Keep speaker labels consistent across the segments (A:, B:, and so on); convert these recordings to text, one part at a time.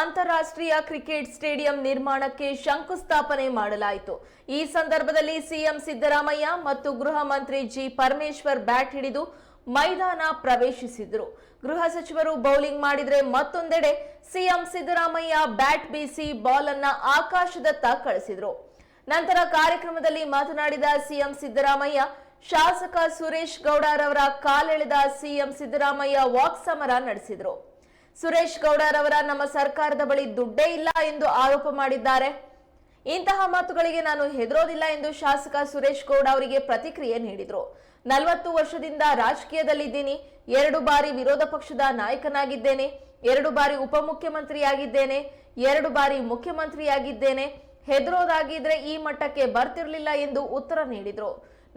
A: ಅಂತಾರಾಷ್ಟ್ರೀಯ cricket stadium ನಿರ್ಮಾಣಕ್ಕೆ ಶಂಕುಸ್ಥಾಪನೆ ಮಾಡಲಾಯಿತು. ಈ ಸಂದರ್ಭದಲ್ಲಿ ಸಿಎಂ ಸಿದ್ದರಾಮಯ್ಯ ಮತ್ತು ಗೃಹ ಮಂತ್ರಿ ಜಿ ಪರಮೇಶ್ವರ್ ಬ್ಯಾಟ್ ಹಿಡಿದು ಮೈದಾನ ಪ್ರವೇಶಿಸಿದ್ರು. ಗೃಹ ಸಚಿವರು ಬೌಲಿಂಗ್ ಮಾಡಿದ್ರೆ ಮತ್ತೊಂದೆಡೆ ಸಿಎಂ ಸಿದ್ದರಾಮಯ್ಯ ಬ್ಯಾಟ್ ಬೀಸಿ ಬಾಲ್ ಅನ್ನ ಆಕಾಶದತ್ತ ಕಳಿಸಿದ್ರು. ನಂತರ ಕಾರ್ಯಕ್ರಮದಲ್ಲಿ ಮಾತನಾಡಿದ ಸಿಎಂ ಸಿದ್ದರಾಮಯ್ಯ, ಶಾಸಕ ಸುರೇಶ್ ಗೌಡರವರ ಕಾಲೆಳೆದ ಸಿಎಂ ಸಿದ್ದರಾಮಯ್ಯ ವಾಕ್ ಸಮರ ನಡೆಸಿದ್ರು. ಸುರೇಶ್ ಗೌಡರವರ ನಮ್ಮ ಸರ್ಕಾರದ ಬಳಿ ದುಡ್ಡೇ ಇಲ್ಲ ಎಂದು ಆರೋಪ ಮಾಡಿದ್ದಾರೆ. ಇಂತಹ ಮಾತುಗಳಿಗೆ ನಾನು ಹೆದರೋದಿಲ್ಲ ಎಂದು ಶಾಸಕ ಸುರೇಶ್ ಗೌಡ ಅವರಿಗೆ ಪ್ರತಿಕ್ರಿಯೆ ನೀಡಿದರು. ನಲವತ್ತು ವರ್ಷದಿಂದ ರಾಜಕೀಯದಲ್ಲಿದ್ದೀನಿ. ಎರಡು ಬಾರಿ ವಿರೋಧ ಪಕ್ಷದ ನಾಯಕನಾಗಿದ್ದೇನೆ. ಎರಡು ಬಾರಿ ಉಪಮುಖ್ಯಮಂತ್ರಿಯಾಗಿದ್ದೇನೆ. ಎರಡು ಬಾರಿ ಮುಖ್ಯಮಂತ್ರಿಯಾಗಿದ್ದೇನೆ. ಹೆದರೋದಾಗಿದ್ರೆ ಈ ಮಟ್ಟಕ್ಕೆ ಬರ್ತಿರಲಿಲ್ಲ ಎಂದು ಉತ್ತರ ನೀಡಿದ್ರು.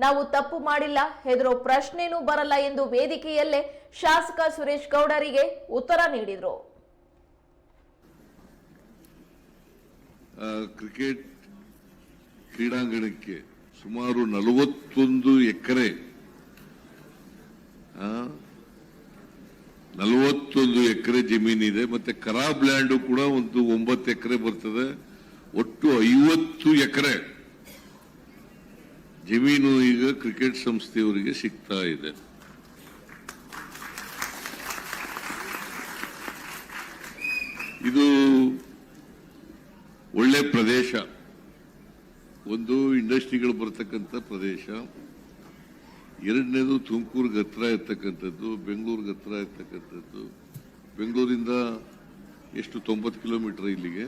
A: ನಾವು ತಪ್ಪು ಮಾಡಿಲ್ಲ, ಹೆದರೋ ಪ್ರಶ್ನೆನೂ ಬರಲ್ಲ ಎಂದು ವೇದಿಕೆಯಲ್ಲೇ ಶಾಸಕ ಸುರೇಶ್ ಗೌಡರಿಗೆ ಉತ್ತರ ನೀಡಿದರು.
B: ಕ್ರಿಕೆಟ್ ಕ್ರೀಡಾಂಗಣಕ್ಕೆ ಸುಮಾರು ನಲವತ್ತೊಂದು ಎಕರೆ ನಲವತ್ತೊಂದು ಎಕರೆ ಜಮೀನಿದೆ ಮತ್ತೆ ಕರಾಬ್ ಲ್ಯಾಂಡು ಕೂಡ ಒಂದು ಒಂಬತ್ತು ಎಕರೆ ಬರ್ತದೆ, ಒಟ್ಟು ಐವತ್ತು ಎಕರೆ. ಜಮೀನು ಈಗ ಕ್ರಿಕೆಟ್ ಸಂಸ್ಥೆಯವರಿಗೆ ಸಿಗ್ತಾ ಇದೆ. ಇದು ಒಳ್ಳೆ ಪ್ರದೇಶ. ಒಂದು ಇಂಡಸ್ಟ್ರಿಗಳು ಬರತಕ್ಕಂಥ ಪ್ರದೇಶ. ಎರಡನೇದು ತುಮಕೂರಿಗೆ ಹತ್ರ ಇರ್ತಕ್ಕಂಥದ್ದು ಬೆಂಗಳೂರಿಗೆ ಹತ್ರ ಇರ್ತಕ್ಕಂಥದ್ದು. ಬೆಂಗಳೂರಿಂದ ಎಷ್ಟು ತೊಂಬತ್ತು ಕಿಲೋಮೀಟರ್ ಇಲ್ಲಿಗೆ?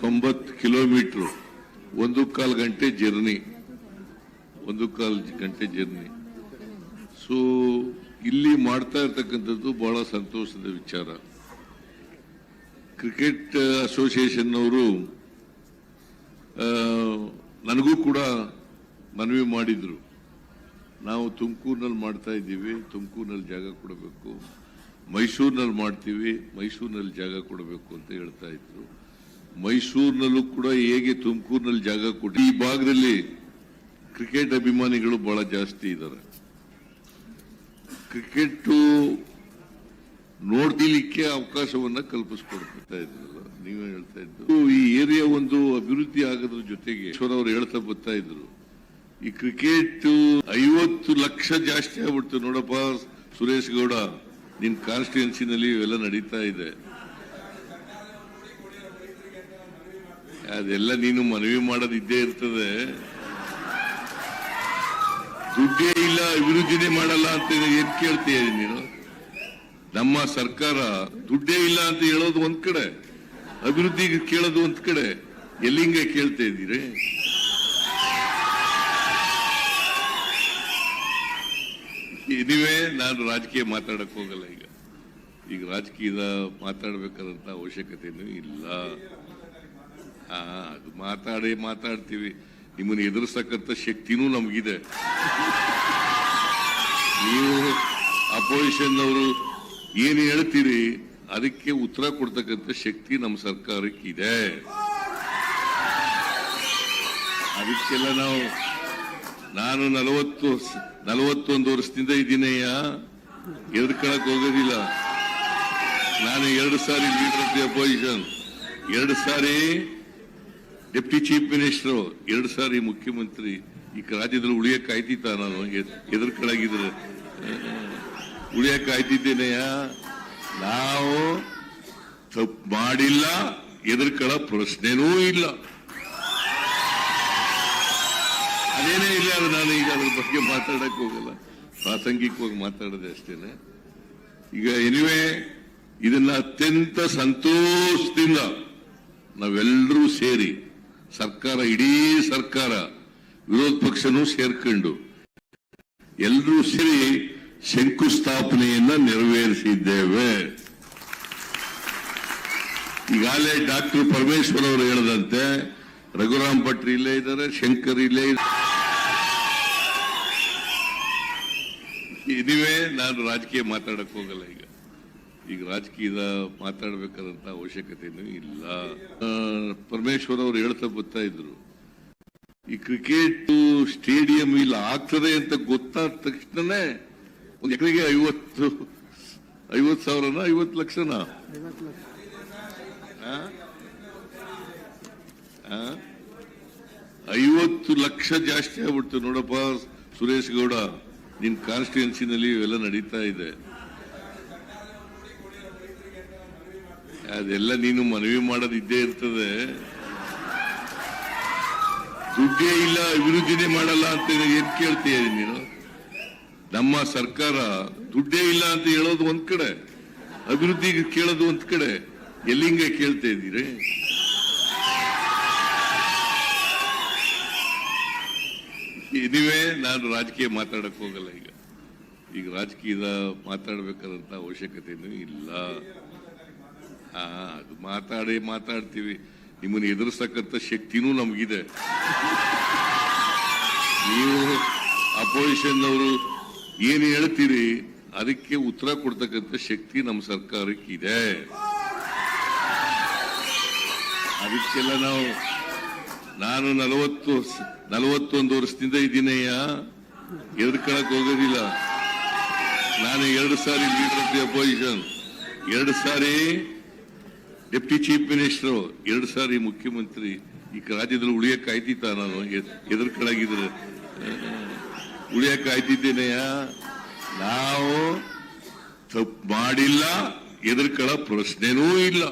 B: ತೊಂಬತ್ತು ಕಿಲೋಮೀಟರ್. ಒಂದು ಕಾಲು ಗಂಟೆ ಜರ್ನಿ. ಒಂದು ಕಾಲು ಗಂಟೆ ಜರ್ನಿ. ಸೊ ಇಲ್ಲಿ ಮಾಡ್ತಾ ಇರ್ತಕ್ಕಂಥದ್ದು ಬಹಳ ಸಂತೋಷದ ವಿಚಾರ. ಕ್ರಿಕೆಟ್ ಅಸೋಸಿಯೇಷನ್ ಅವರು ನನಗೂ ಕೂಡ ಮನವಿ ಮಾಡಿದ್ರು. ನಾವು ತುಮಕೂರಿನಲ್ಲಿ ಮಾಡ್ತಾ ಇದ್ದೀವಿ, ತುಮಕೂರಿನಲ್ಲಿ ಜಾಗ ಕೊಡಬೇಕು. ಮೈಸೂರಿನಲ್ಲಿ ಮಾಡ್ತೀವಿ, ಮೈಸೂರಿನಲ್ಲಿ ಜಾಗ ಕೊಡಬೇಕು ಅಂತ ಹೇಳ್ತಾ ಇದ್ರು. ಮೈಸೂರಿನಲ್ಲೂ ಕೂಡ ಹೇಗೆ ತುಮಕೂರಿನಲ್ಲಿ ಜಾಗ ಕೊಟ್ಟು ಈ ಭಾಗದಲ್ಲಿ ಕ್ರಿಕೆಟ್ ಅಭಿಮಾನಿಗಳು ಬಹಳ ಜಾಸ್ತಿ ಇದ್ದಾರೆ. ಕ್ರಿಕೆಟ್ ನೋಡ್ತಿಲಿಕ್ಕೆ ಅವಕಾಶವನ್ನ ಕಲ್ಪಿಸ್ಕೊಡ್ತಾ ಇದ್ರಲ್ಲ, ನೀವೇ ಹೇಳ್ತಾ ಇದ್ರು ಈ ಏರಿಯಾ ಒಂದು ಅಭಿವೃದ್ಧಿ ಆಗೋದ್ರ ಜೊತೆಗೆ ಅವರು ಹೇಳ್ತಾ ಬರ್ತಾ ಇದ್ರು. ಈ ಕ್ರಿಕೆಟ್ ಐವತ್ತು ಲಕ್ಷ ಜಾಸ್ತಿ ಆಗ್ಬಿಡ್ತು ನೋಡಪ್ಪ ಸುರೇಶ್ ಗೌಡ, ನಿನ್ ಕಾನ್ಸ್ಟಿಟ್ಯೂನ್ಸಿನಲ್ಲಿ ಇವೆಲ್ಲ ನಡೀತಾ ಇದೆ. ಅದೆಲ್ಲ ನೀನು ಮನವಿ ಮಾಡೋದು ಇದ್ದೇ ಇರ್ತದೆ. ದುಡ್ಡೇ ಇಲ್ಲ, ಅಭಿವೃದ್ಧಿನೇ ಮಾಡಲ್ಲ ಅಂತ ಏನ್ ಕೇಳ್ತೀಯ ನೀನು? ನಮ್ಮ ಸರ್ಕಾರ ದುಡ್ಡೇ ಇಲ್ಲ ಅಂತ ಹೇಳೋದು ಒಂದ್ ಕಡೆ ಅಭಿವೃದ್ಧಿಗೆ ಕೇಳೋದು ಒಂದ್ ಕಡೆ. ಎಲ್ಲಿಂಗ ಕೇಳ್ತಾ ಇದ್ದೀರಿ? ನೀವೇ ನಾನು ರಾಜಕೀಯ ಮಾತಾಡಕ್ ಹೋಗಲ್ಲ ಈಗ. ಈಗ ರಾಜಕೀಯದ ಮಾತಾಡ್ಬೇಕಾದಂತ ಅವಶ್ಯಕತೆ ಇಲ್ಲ. ಅದು ಮಾತಾಡಿ ಮಾತಾಡ್ತೀವಿ. ನಿಮ್ಮನ್ನು ಎದುರಿಸ್ತಕ್ಕಂಥ ಶಕ್ತಿನೂ ನಮಗಿದೆ. ನೀವು ಅಪೋಸಿಷನ್ ಅವರು ಏನು ಹೇಳ್ತೀರಿ? ಅದಕ್ಕೆ ಉತ್ತರ ಕೊಡ್ತಕ್ಕಂಥ ಶಕ್ತಿ ನಮ್ಮ ಸರ್ಕಾರಕ್ಕಿದೆ. ಅದಕ್ಕೆಲ್ಲ ನಾವು, ನಾನು ನಲವತ್ತು ನಲವತ್ತೊಂದು ವರ್ಷದಿಂದ ಇದ್ದೀನಯ್ಯ ಎದ್ಕೊಳಕ್ ಹೋಗೋದಿಲ್ಲ. ನಾನು ಎರಡು ಸಾರಿ ಲೀಡರ್ ಆಫ್ ದಿ ಅಪೋಸಿಷನ್. ಎರಡು ಸಾರಿ ಡೆಪ್ಟಿ ಚೀಫ್ ಮಿನಿಸ್ಟರ್ ಎರಡು ಸಾರಿ ಮುಖ್ಯಮಂತ್ರಿ, ಈ ರಾಜ್ಯದಲ್ಲಿ ಉಳಿಯಕ್ ಕಾಯ್ತಿದ್ದ ನಾನು ಎದುರ್ಕೊಳಗಿದ್ರೆ ಉಳಿಯಕ್ ಕಾಯ್ತಿದ್ದೇನೆಯ? ನಾವು ತಪ್ಪು ಮಾಡಿಲ್ಲ ಎದುರ್ಕೊಳ್ಳೋ ಪ್ರಶ್ನೆನೂ ಇಲ್ಲ. ಅದೇನೇ ಇಲ್ಲ ನಾನು ಈಗ ಅದ್ರ ಬಗ್ಗೆ ಮಾತಾಡಕ್ ಹೋಗಲ್ಲ. ಪ್ರಾಸಂಗಿಕವಾಗಿ ಮಾತಾಡದೆ ಅಷ್ಟೇನೆ. ಈಗ ಎನಿವೆ ಇದನ್ನ ಅತ್ಯಂತ ಸಂತೋಷದಿಂದ ನಾವೆಲ್ಲರೂ ಸೇರಿ ಸರ್ಕಾರ, ಇಡೀ ಸರ್ಕಾರ ವಿರೋಧ ಪಕ್ಷನೂ ಸೇರ್ಕೊಂಡು ಎಲ್ಲರೂ ಸೇರಿ ಶಂಕುಸ್ಥಾಪನೆಯನ್ನ ನೆರವೇರಿಸಿದ್ದೇವೆ. ಈಗಾಗಲೇ ಡಾಕ್ಟರ್ ಪರಮೇಶ್ವರ್ ಅವರು ಹೇಳದಂತೆ, ರಘುರಾಮ್ ಭಟ್ರು ಇಲ್ಲೇ ಇದ್ದಾರೆ, ಶಂಕರ್ ಇಲ್ಲೇ ಇದುವೇ, ನಾನು ರಾಜಕೀಯ ಮಾತಾಡಕ್ ಹೋಗಲ್ಲ ಈಗ. ಈಗ ರಾಜಕೀಯದ ಮಾತಾಡಬೇಕಾದಂತ ಅವಶ್ಯಕತೆ ಇಲ್ಲ. ಪರಮೇಶ್ವರ್ ಅವರು ಹೇಳ್ತಾ ಬರ್ತಾ ಇದ್ರು, ಈ ಕ್ರಿಕೆಟ್ ಸ್ಟೇಡಿಯಂ ಇಲ್ಲ ಆಗ್ತದೆ ಅಂತ ಗೊತ್ತಾದ ತಕ್ಷಣನೇ ಒಂದು ಎಕರೆಗೆ ಐವತ್ತು ಐವತ್ತು ಸಾವಿರನ, ಐವತ್ತು ಲಕ್ಷನಾ?
C: ಐವತ್ತು ಲಕ್ಷ
B: ಜಾಸ್ತಿ ಆಗ್ಬಿಡ್ತು ನೋಡಪ್ಪ ಸುರೇಶ್ ಗೌಡ, ನಿನ್ ಕಾನ್ಸ್ಟಿಟ್ಯೂನ್ಸಿನಲ್ಲಿ ಇವೆಲ್ಲ ನಡೀತಾ ಇದೆ. ಅದೆಲ್ಲ ನೀನು ಮನವಿ ಮಾಡೋದು ಇದ್ದೇ ಇರ್ತದೆ. ದುಡ್ಡೇ ಇಲ್ಲ, ಅಭಿವೃದ್ಧಿನೇ ಮಾಡಲ್ಲ ಅಂತ ಏನ್ ಕೇಳ್ತೀಯ ನೀನು? ನಮ್ಮ ಸರ್ಕಾರ ದುಡ್ಡೇ ಇಲ್ಲ ಅಂತ ಹೇಳೋದು ಒಂದ್ ಕಡೆ ಅಭಿವೃದ್ಧಿ ಕೇಳೋದು ಒಂದ್ ಕಡೆ. ಎಲ್ಲಿಂಗ ಕೇಳ್ತಾ ಇದ್ದೀರಿ? ಇದೇ ನಾನು ರಾಜಕೀಯ ಮಾತಾಡಕ್ ಹೋಗಲ್ಲ ಈಗ. ಈಗ ರಾಜಕೀಯದ ಮಾತಾಡ್ಬೇಕಾದಂತ ಅವಶ್ಯಕತೆ ಇಲ್ಲ. ಮಾತಾಡಿ ಮಾತಾಡ್ತೀವಿ. ನಿಮ್ಮನ್ನು ಎದುರಿಸತಕ್ಕಂಥ ಶಕ್ತಿನೂ ನಮಗಿದೆ. ನೀವು ಅಪೋಸಿಷನ್ ಅವರು ಏನು ಹೇಳ್ತೀರಿ? ಅದಕ್ಕೆ ಉತ್ತರ ಕೊಡ್ತಕ್ಕಂಥ ಶಕ್ತಿ ನಮ್ಮ ಸರ್ಕಾರಕ್ಕೆ ಇದೆ ಅದಕ್ಕೆಲ್ಲ ನಾವು, ನಾನು ನಲವತ್ತು ನಲವತ್ತೊಂದು ವರ್ಷದಿಂದ ಇದ್ದೀನಯ್ಯ ಎದುರ್ಕೊಳಕ್ ಹೋಗೋದಿಲ್ಲ. ನಾನು ಎರಡು ಸಾರಿ ಲೀಡರ್ ಆಫ್ ದಿ ಅಪೋಸಿಷನ್. ಎರಡು ಸಾರಿ ಡೆಪ್ಟಿ ಚೀಫ್ ಮಿನಿಸ್ಟರ್ ಎರಡು ಸಾರಿ ಮುಖ್ಯಮಂತ್ರಿ, ಈ ರಾಜ್ಯದಲ್ಲಿ ಉಳಿಯಕ್ ಆಯ್ತಿತ್ತ ನಾನು ಎದುರ್ಕೊಳಗಿದ್ರೆ ಉಳಿಯಕ್ ಆಯ್ತಿದ್ದೇನೆಯ ನಾವು ತಪ್ಪು ಮಾಡಿಲ್ಲ ಎದುರ್ಕೊಳ್ಳೋ ಪ್ರಶ್ನೆನೂ ಇಲ್ಲ.